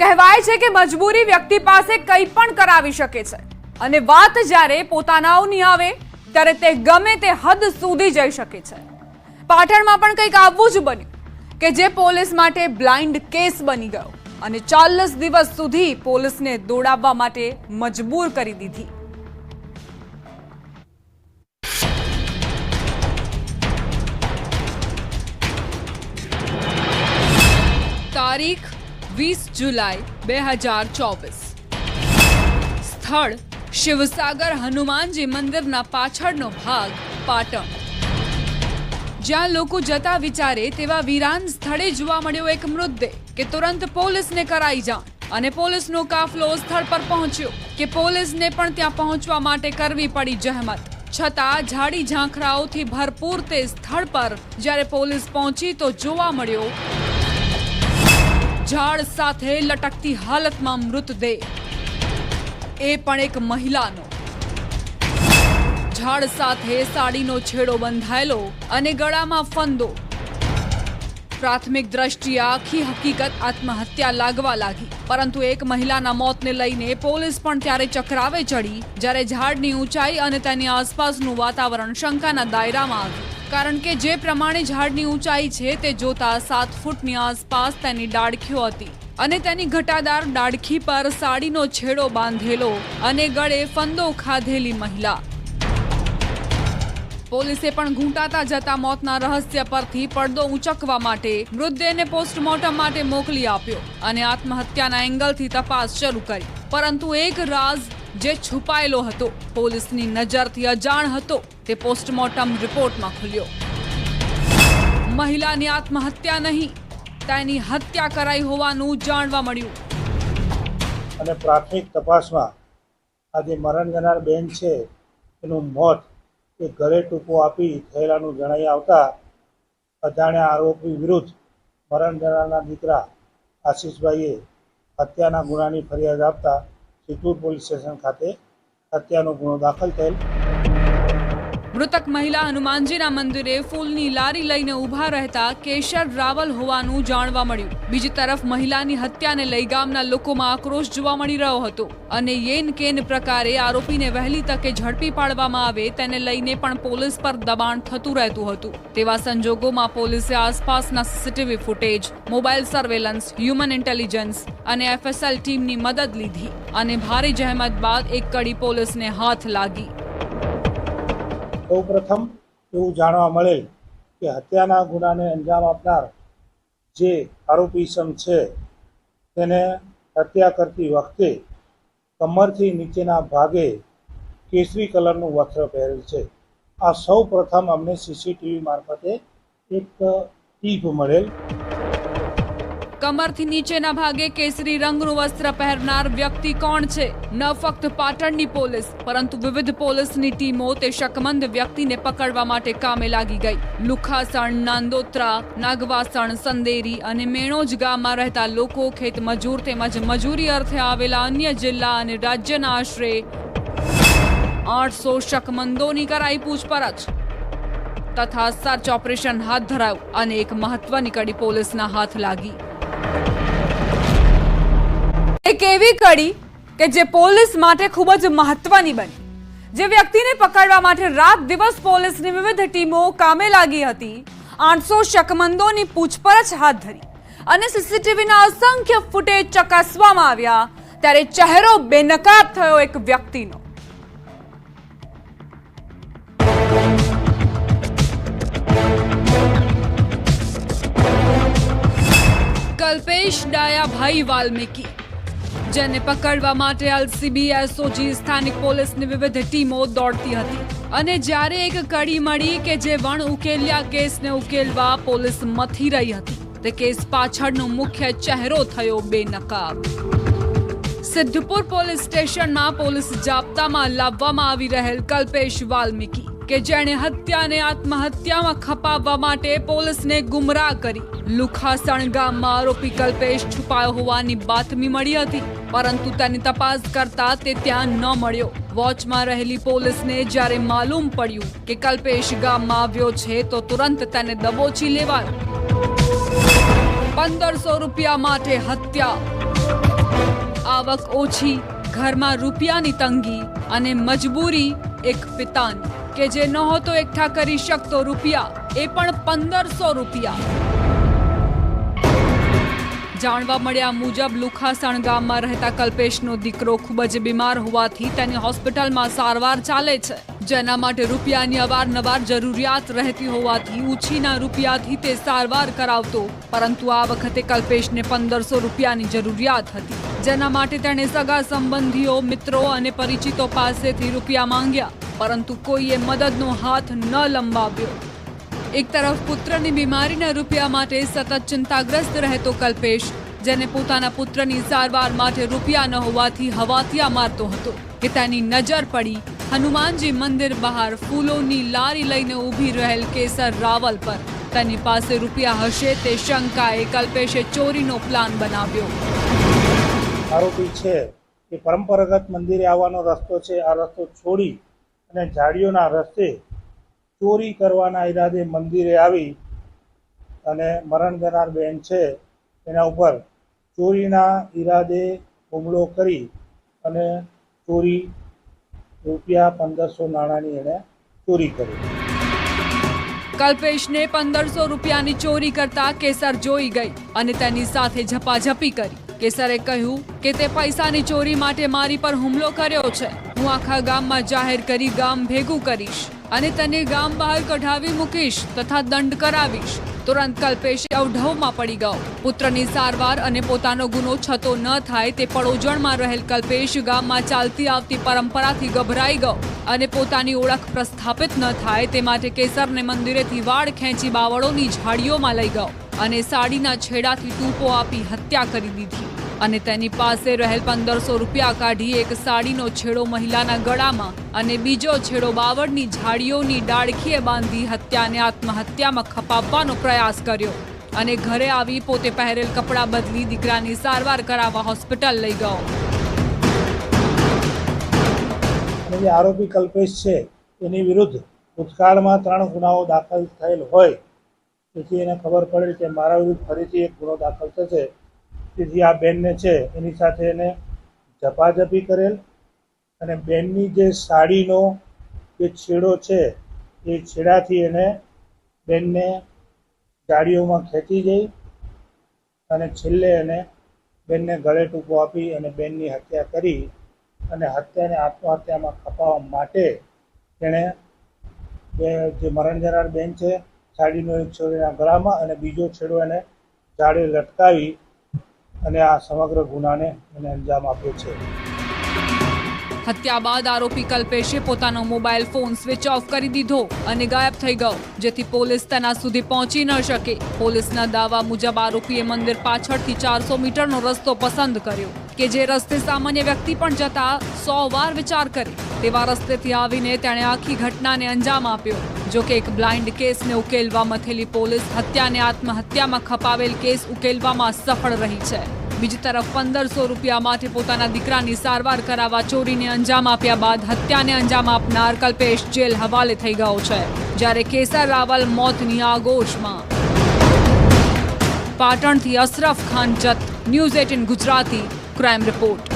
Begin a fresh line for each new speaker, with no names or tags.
કહેવાય છે કે મજબૂરી વ્યક્તિ પાસે કંઈ પણ કરાવી શકે છે. અને વાત જ્યારે પોતાનાઓની આવે, ત્યારે તે ગમે તે હદ સુધી જઈ શકે છે. પાટણમાં પણ કંઈક આવવું જ બન્યું, કે જે પોલીસ માટે બ્લાઇન્ડ કેસ બની ગયો અને ચાલીસ દિવસ સુધી પોલીસને દોડાવવા માટે મજબૂર કરી દીધી. તારીખ વીસ જુલાઈ, બે હજાર ચોવીસ. સ્થળ શિવસાગર હનુમાનજી મંદિરના પાછળનો ભાગ, પાટણ. જ્યાં લોકો જતા વિચારે તેવા વિરાન સ્થળે જોવા મળ્યો એક મૃતદેહ કે તુરંત પોલીસને કરાઈ જાણ. અને પોલીસનો કાફલો સ્થળ પર પહોંચ્યો કે પોલીસને પણ ત્યાં પહોંચવા માટે કરવી પડી જહેમત. છતાં ઝાડી ઝાંખરાઓથી ભરપૂર તે સ્થળ પર જ્યારે પોલીસ પહોંચી તો જોવા મળ્યો ઝાડ સાથે લટકતી હાલતમાં મૃતદેહ. એ પણ એક મહિલાનો. ઝાડ સાથે સાડીનો છેડો બંધાયેલો અને ગળામાં ફંદો. પ્રાથમિક દ્રષ્ટિએ આખી હકીકત આત્મહત્યા લાગવા લાગી. પરંતુ એક મહિલાના મોતને લઈને પોલીસ પણ ત્યારે ચક્રાવે ચડી જ્યારે ઝાડની ઊંચાઈ અને તેની આસપાસનું વાતાવરણ શંકાના દાયરામાં આવ્યું. કારણ કે જે પ્રમાણે ઝાડની ઊંચાઈ છે તે જોતા સાત ફૂટની આસપાસ તેની ડાળખીઓ હતી. અને તેની ઘટાદાર ડાળખી પર સાડીનો છેડો બાંધેલો અને ગળે ફંદો ખાધેલી મહિલા. પોલીસે પણ ઘૂંટાતા જતા મોતના રહસ્ય પરથી પડદો ઉંચકવા માટે મૃતદેહને પોસ્ટમોર્ટમ માટે મોકલી આપ્યો અને આત્મહત્યાના એંગલથી તપાસ શરૂ કરી. પરંતુ એક રાઝ જે છુપાયેલો હતો, પોલીસની નજરથી અજાણ હતો, તે પોસ્ટમોર્ટમ રિપોર્ટમાં ખુલ્યો. મહિલાની આત્મહત્યા નહીં, તેની હત્યા કરાઈ હોવાનું જાણવા મળ્યું.
અને પ્રાથમિક તપાસમાં આ મરણ જનાર બેન છે, એનું મોત એ ઘરે ટૂંકો આપી થયેલાનું જણાઈ આવતા અજાણ્યા આરોપી વિરુદ્ધ મરણ જનારના દીકરા આશીષભાઈએ હત્યાના ગુનાની ફરિયાદ આપતા સિદ્ધપુર પોલીસ સ્ટેશન ખાતે હત્યાનો ગુનો દાખલ થયેલ
મૃતક મહિલા હનુમાનજીના મંદિરે ફૂલની લારી લઈને ઊભા રહેતા કેશર રાવલ હોવાનું જાણવા મળ્યું. બીજી તરફ મહિલાની હત્યાને લઈ ગામના લોકોમાં આક્રોશ જોવા મળી રહ્યો હતો અને યેન કેન પ્રકારે આરોપીને વહેલી તકે ઝડપી પાડવામાં આવે તેને લઈને પણ પોલીસ પર દબાણ થતું રહેતું હતું. તેવા સંજોગોમાં પોલીસે આસપાસના CCTV footage, mobile surveillance, human intelligence અને એફએસએલ ટીમની મદદ લીધી અને ભારે જહેમત બાદ એક કડી પોલીસને હાથ લાગી.
સૌ પ્રથમ એવું જાણવા મળેલ કે હત્યાના ગુનાને અંજામ આપનાર જે આરોપી સમ છે, તેને હત્યા કરતી વખતે કમરથી નીચેના ભાગે કેસરી કલરનું વસ્ત્ર પહેરેલ છે. આ સૌ પ્રથમ અમને સીસીટીવી મારફતે એક ટીપ મળેલ
કમરથી નીચેના ભાગે કેસરી રંગનું વસ્ત્ર પહેરનાર વ્યક્તિ કોણ છે? ન ફક્ત પાટણની પોલીસ, પરંતુ વિવિધ પોલીસની ટીમો તે શકમંદ વ્યક્તિને પકડવા માટે કામે લાગી ગઈ. લુખાસણ, નાંદોત્રા, નાગવાસણ, સંદેરી અને મેણોજ ગામમાં રહેતા લોકો ખેત મજૂર તેમજ મજૂરી અર્થે આવેલા અન્ય જિલ્લા અને રાજ્યના આશરે આઠસો શકમંદોની કરાઈ પૂછપરછ. તથા સર્ચ ઓપરેશન હાથ ધરાયું અને એક મહત્વની કડી પોલીસના હાથ લાગી. એક એવી કડી કે જે પોલીસ માટે ખૂબ જ મહત્વની બની. જે વ્યક્તિને પકડવા માટે રાત દિવસ પોલીસની વિવિધ ટીમો કામે લાગી હતી, આઠસો શકમંદોની પૂછપરછ હાથ ધરી અને સીસીટીવીના અસંખ્ય ફૂટેજ ચકાસવામાં આવ્યા, ત્યારે ચહેરો બેનકાબ થયો એક વ્યક્તિનો. કલ્પેશ ડાયાભાઈ વાલ્મીકી, જેને પકડવા માટે એલસીબી, એસઓજી, સ્થાનિક પોલીસની વિવિધ ટીમો દોડતી હતી. અને જ્યારે એક કડી મળી કે જે વણ ઉકેલ્યા, કેસને ઉકેલવા પોલીસ મથી રહી હતી. તે કેસ પાછળનો મુખ્ય ચહેરો થયો બેનકાબ. સિદ્ધપુર પોલીસ સ્ટેશનના પોલીસ જાપ્તામાં લાવવામાં આવી રહેલ કલ્પેશ વાલ્મીકી કે જેણે હત્યાને આત્મહત્યામાં ખપાવવા માટે પોલીસને ગુમરાહ કરી. લુખાસણ ગામમાં આરોપી કલ્પેશ છુપાયો હોવાની બાતમી મળી હતી, પરંતુ તેની તપાસ કરતા તે ત્યાં ન મળ્યો. વોચમાં રહેલી પોલીસને જ્યારે માલુમ પડ્યું કે કલ્પેશ ગામમાં આવ્યો છે, તો તુરંત તેને દબોચી લેવાયો. પંદરસો રૂપિયા માટે હત્યા. આવક ઓછી, ઘરમાં રૂપિયાની તંગી અને મજબૂરી એક પિતાની. કે જે નહોતો એકઠા કરી શકતો રૂપિયા, એ પણ પંદરસો રૂપિયા. જાણવા મળ્યા મુજબ, લુખાસણ ગામમાં રહેતા કલ્પેશનો દીકરો ખૂબ જ બીમાર હોવાથી તેની હોસ્પિટલમાં સારવાર ચાલે છે. જેના માટે રૂપિયાની અવારનવાર જરૂરિયાત રહેતી હોવાથી ઉછીના રૂપિયાથી તે સારવાર કરાવતો. પરંતુ આ વખતે કલ્પેશને પંદરસો રૂપિયાની જરૂરિયાત હતી. જેના માટે તેણે સગા સંબંધીઓ, મિત્રો અને પરિચિતો પાસેથી રૂપિયા માંગ્યા. પરંતુ કોઈએ મદદનો હાથ ન લંબાવ્યો. એક તરફ પુત્રની બીમારીના રૂપિયા માટે સતત ચિંતાગ્રસ્ત રહેતો કલ્પેશ, જેને પોતાના પુત્રની સારવાર માટે રૂપિયા ન હોવાથી હવાતિયા મારતો હતો, કે તેની નજર પડી હનુમાનજી મંદિર બહાર ફૂલોની લારી લઈને ઊભી રહેલ કેસર રાવલ પર. તેની પાસે રૂપિયા હશે તે શંકાએ કલ્પેશે ચોરીનો પ્લાન બનાવ્યો.
આરોપી છે કે પરંપરાગત મંદિરે આવવાનો રસ્તો છે, આ રસ્તો છોડી અને ઝાડીઓના રસ્તે ચોરી કરવાના ઈરાદે મંદિરે આવી અને મરણ જનાર બેન છે, એના ઉપર ચોરીના ઈરાદે હુમલો કરી અને ચોરી રૂપિયા પંદરસો નાણાંની એણે ચોરી કરી.
કલ્પેશને પંદરસો રૂપિયાની ચોરી કરતા કેસર જોઈ ગઈ અને તેની સાથે ઝપાઝપી કરી. કેસરે કહ્યું કે તે પૈસાની ચોરી માટે મારી પર હુમલો કર્યો છે. હું આખા ગામમાં જાહેર કરી ગામ ભેગું કરીશ અને તને ગામ બહાર કઢાવી મૂકીશ તથા દંડ કરાવીશ. તુરંત કલ્પેશ અવઢવમાં પડી ગયો. પુત્રની સારવાર અને પોતાનો ગુનો છતો ન થાય તે પડોજણમાં રહેલ કલ્પેશ ગામમાં ચાલતી આવતી પરંપરાથી ગભરાઈ ગયો અને પોતાની ઓળખ પ્રસ્થાપિત ન થાય તે માટે કેસરને મંદિરેથી વાળ ખેંચી બાવળોની ઝાડીઓમાં લઈ ગયો. અને સાડીના છેડાથી ટૂંપો આપી હત્યા કરી દીધી. અને તેની પાસે રહેલ પંદરસો રૂપિયા કાઢી એક સાડીનો છેડો મહિલાના ગળામાં અને બીજો છેડો બાવળની ઝાડીઓની ડાળખીએ બાંધી હત્યાને આત્મહત્યામાં ખપાવવાનો પ્રયાસ કર્યો. અને ઘરે આવી પોતે પહેરેલ કપડાં બદલી દીકરાની સારવાર કરાવવા હોસ્પિટલ લઈ ગયો.
આરોપી કલ્પેશ છે. એની વિરુદ્ધ ભૂતકાળમાં ત્રણ ગુનાઓ દાખલ થયેલ હોય. તેથી એને ખબર પડેલ કે મારા વિરુદ્ધ ફરીથી એક ગુનો દાખલ થશે. તેથી આ બેનને છે, એની સાથે એને ઝપાઝપી કરેલ અને બેનની જે સાડીનો જે છેડો છે, એ છેડાથી એને બેનને ગાડીઓમાં ખેંચી જઈ અને છેલ્લે એને બેનને ગળે ટૂંકો આપી અને બેનની હત્યા કરી અને હત્યાને આત્મહત્યામાં ખપાવવા માટે બે, જે મરણ જનાર બેન છે સાડીનો એક છેડો એના ગળામાં અને બીજો છેડો એને ઝાડે લટકાવી અને આ સમગ્ર ગુનાને એને અંજામ આપ્યો છે.
હત્યા બાદ આરોપી કલ્પેશે પોતાનો મોબાઈલ ફોન સ્વિચ ઓફ કરી દીધો અને ગાયબ થઈ ગયો, જેથી પોલીસ તેના સુધી પહોંચી ન શકે. પોલીસના દાવા મુજબ આરોપીએ મંદિર પાછળથી ચારસો મીટરનો રસ્તો પસંદ કર્યો, કે જે રસ્તે સામાન્ય વ્યક્તિ પણ જતા સો વાર વિચાર કરે. તેવા રસ્તેથી આવીને તેણે આખી ઘટનાને અંજામ આપ્યો. જો કે એક બ્લાઇન્ડ કેસને ઉકેલવામાં થયેલી પોલીસ હત્યાને આત્મહત્યામાં ખપાવેલ કેસ ઉકેલવામાં સફળ રહી છે. બીજી તરફ પંદરસો રૂપિયા માટે પોતાના દીકરાની સારવાર કરાવવા ચોરીને અંજામ આપ્યા બાદ હત્યાને અંજામ આપનાર કલ્પેશ જેલ હવાલે થઈ ગયો છે, જ્યારે કેસર રાવલ મોતની આગોશમાં. પાટણથી Ashraf Khan Jat, news eighteen Gujarati, crime report.